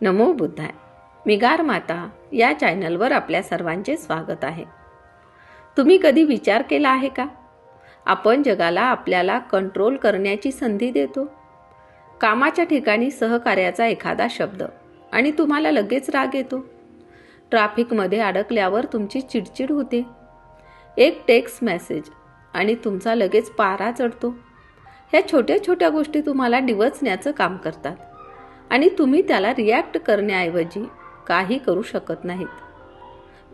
नमो बुद्धाय. मिगार माता या चॅनलवर आपल्या सर्वांचे स्वागत आहे. तुम्ही कधी विचार केला आहे का? आपण जगाला आपल्याला कंट्रोल करण्याची संधी देतो. कामाच्या ठिकाणी सहकार्याचा एखादा शब्द आणि तुम्हाला लगेच राग येतो. ट्रॅफिकमध्ये अडकल्यावर तुमची चिडचिड होते. एक टेक्स्ट मेसेज आणि तुमचा लगेच पारा चढतो. ह्या छोट्या छोट्या गोष्टी तुम्हाला डिवचण्याचं काम करतात. आणि तुम्ही त्याला रिॲक्ट करण्याऐवजी काही करू शकत नाहीत.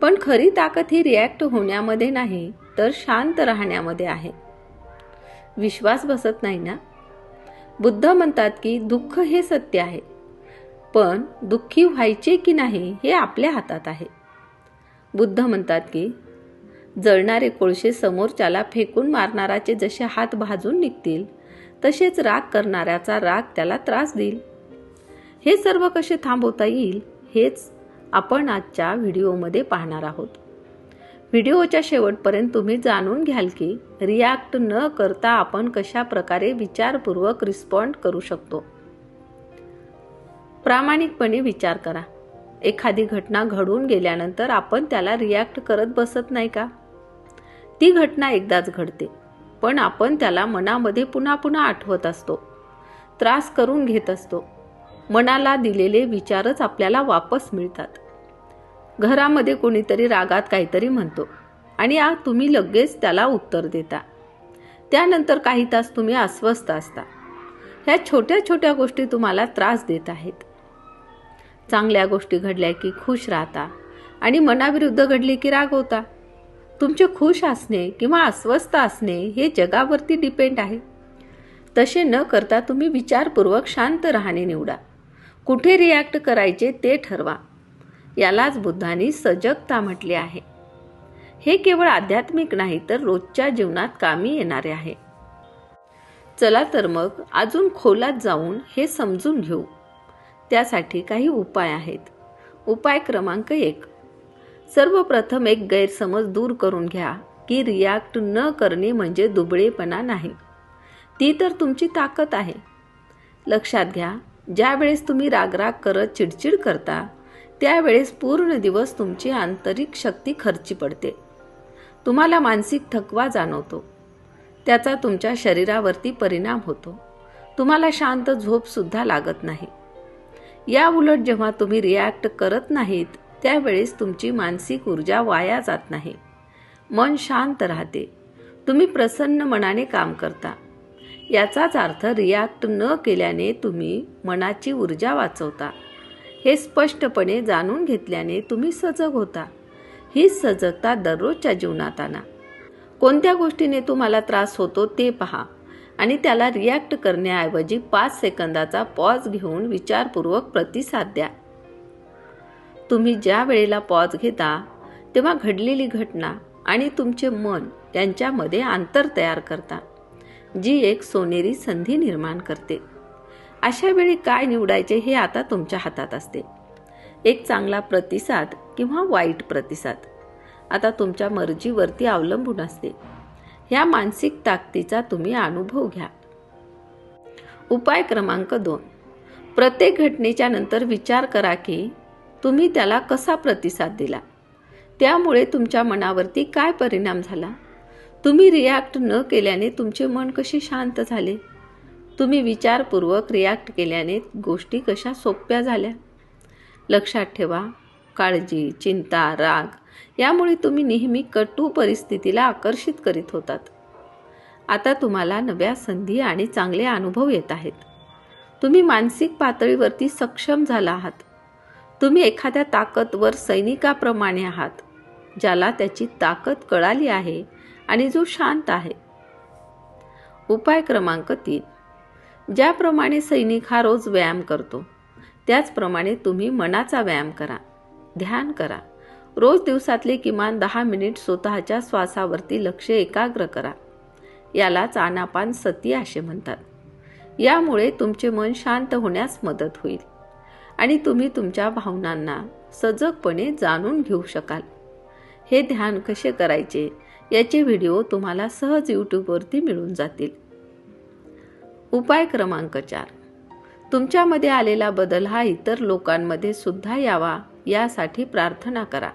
पण खरी ताकद ही रिॲक्ट होण्यामध्ये नाही तर शांत राहण्यामध्ये आहे. विश्वास बसत नाही ना? बुद्ध म्हणतात की दुःख हे सत्य आहे पण दुःखी व्हायचे की नाही हे आपल्या हातात आहे. बुद्ध म्हणतात की जळणारे कोळशे समोरच्याला फेकून मारणाराचे जसे हात भाजून निघतील तसेच राग करणाऱ्याचा राग त्याला त्रास देईल. हे सर्व कसे थांबवता येईल हेच आपण आजच्या व्हिडिओमध्ये पाहणार आहोत. व्हिडिओच्या शेवटपर्यंत तुम्ही जाणून घ्याल की रिॲक्ट न करता आपण कशा प्रकारे विचारपूर्वक रिस्पॉन्ड करू शकतो. प्रामाणिकपणे विचार करा. एखादी घटना घडून गेल्यानंतर आपण त्याला रिॲक्ट करत बसत नाही का? ती घटना एकदाच घडते पण आपण त्याला मनामध्ये पुन्हा पुन्हा आठवत असतो त्रास करून घेत असतो मनाला दिलेले विचारच आपल्याला वापस मिळतात. घरामध्ये कोणीतरी रागात काहीतरी म्हणतो आणि आ तुम्ही लगेच त्याला उत्तर देता. त्यानंतर काही तास तुम्ही अस्वस्थ असता. ह्या छोट्या छोट्या गोष्टी तुम्हाला त्रास देत आहेत. चांगल्या गोष्टी घडल्या की खुश राहता आणि मनाविरुद्ध घडली की रागवता तुमचे खुश असणे किंवा अस्वस्थ असणे हे जगावरती डिपेंड आहे. तसे न करता तुम्ही विचारपूर्वक शांत राहणे निवडा. कुठे रिॲक्ट करायचे ते ठरवा. यालाच बुद्धांनी सजगता म्हटले आहे. हे केवळ आध्यात्मिक नाही तर रोजच्या जीवनात कामी येणारे आहे. चला तर मग अजून खोलात जाऊन हे समजून घेऊ. त्यासाठी काही उपाय आहेत. उपाय क्रमांक एक. सर्वप्रथम एक गैरसमज दूर करून घ्या की रिॲक्ट न करणे म्हणजे दुबळेपणा नाही. ती तर तुमची ताकद आहे. लक्षात घ्या ज्यावेळेस तुम्ही रागराग करत चिडचिड करता त्यावेळेस पूर्ण दिवस तुमची आंतरिक शक्ती खर्ची पडते. तुम्हाला मानसिक थकवा जाणवतो. त्याचा तुमच्या शरीरावरती परिणाम होतो. तुम्हाला शांत झोपसुद्धा लागत नाही. या उलट जेव्हा तुम्ही रिॲक्ट करत नाहीत त्यावेळेस तुमची मानसिक ऊर्जा वाया जात नाही. मन शांत राहते. तुम्ही प्रसन्न मनाने काम करता. याचाच अर्थ रिॲक्ट न केल्याने तुम्ही मनाची ऊर्जा वाचवता. हे स्पष्टपणे जाणून घेतल्याने तुम्ही सजग होता. ही सजगता दररोजच्या जीवनात आणा. कोणत्या गोष्टीने तुम्हाला त्रास होतो ते पहा आणि त्याला रिॲक्ट करण्याऐवजी पाच सेकंदाचा पॉज घेऊन विचारपूर्वक प्रतिसाद द्या. तुम्ही ज्या वेळेला पॉज घेता तेव्हा घडलेली घटना आणि तुमचे मन यांच्यामध्ये अंतर तयार करता. जी एक सोनेरी संधी निर्माण करते. अशा वेळी काय निवडायचे हे आता तुमच्या हातात असते. एक चांगला प्रतिसाद किंवा वाईट प्रतिसाद. आता तुमच्या मर्जीवरती अवलंबून असते. ह्या मानसिक ताकदीचा तुम्ही अनुभव घ्या. उपाय क्रमांक दोन. प्रत्येक घटनेच्या नंतर विचार करा की तुम्ही त्याला कसा प्रतिसाद दिला? त्यामुळे तुमच्या मनावरती काय परिणाम झाला? तुम्ही रिॲक्ट न केल्याने तुमचे मन कसे शांत झाले? तुम्ही विचारपूर्वक रिॲक्ट केल्याने गोष्टी कशा सोप्या झाल्या? लक्षात ठेवा काळजी चिंता राग यामुळे तुम्ही नेहमी कटू परिस्थितीला आकर्षित करीत होतात. आता तुम्हाला नव्या संधी आणि चांगले अनुभव येत आहेत. तुम्ही मानसिक पातळीवरती सक्षम झाला आहात. तुम्ही एखाद्या ताकदवर सैनिकाप्रमाणे आहात ज्याला त्याची ताकद कळाली आहे आणि जो शांत आहे. उपाय क्रमांक तीन. ज्याप्रमाणे सैनिक हा रोज व्यायाम करतो त्याचप्रमाणे तुम्ही मनाचा व्यायाम करा ध्यान करा. रोज दिवसातले किमान दहा मिनिट स्वतःच्या श्वासावरती लक्ष एकाग्र करा. यालाच आनापान सती असे म्हणतात. यामुळे तुमचे मन शांत होण्यास मदत होईल. आणि तुम्ही तुमच्या भावनांना सजगपणे जाणून घेऊ शकाल. हे ध्यान कसे करायचे? याचे व्हिडिओ तुम्हाला सहज यूट्यूबवरती मिळून जातील. उपाय क्रमांक चार. तुमच्यामध्ये आलेला बदल हा इतर लोकांमध्ये सुद्धा यावा यासाठी प्रार्थना करा.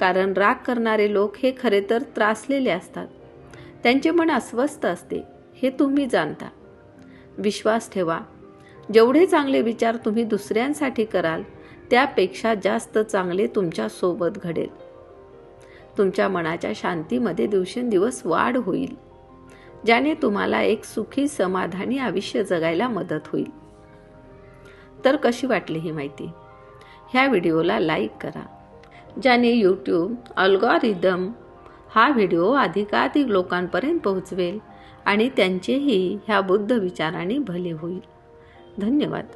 कारण राग करणारे लोक हे खरे तर त्रासलेले असतात. त्यांचे मन अस्वस्थ असते हे तुम्ही जाणता. विश्वास ठेवा. जेवढे चांगले विचार तुम्ही दुसऱ्यांसाठी कराल त्यापेक्षा जास्त चांगले तुमच्यासोबत घडेल. तुमच्या मनाच्या शांतीमध्ये दिवसेंदिवस वाढ होईल ज्याने तुम्हाला एक सुखी समाधानी आयुष्य जगायला मदत होईल. तर कशी वाटली ही माहिती? ह्या व्हिडिओला लाईक करा ज्याने यूट्यूब अल्गॉरिदम हा व्हिडिओ अधिकाधिक लोकांपर्यंत पोहोचवेल आणि त्यांचेही ह्या बुद्ध विचाराने भले होईल. धन्यवाद.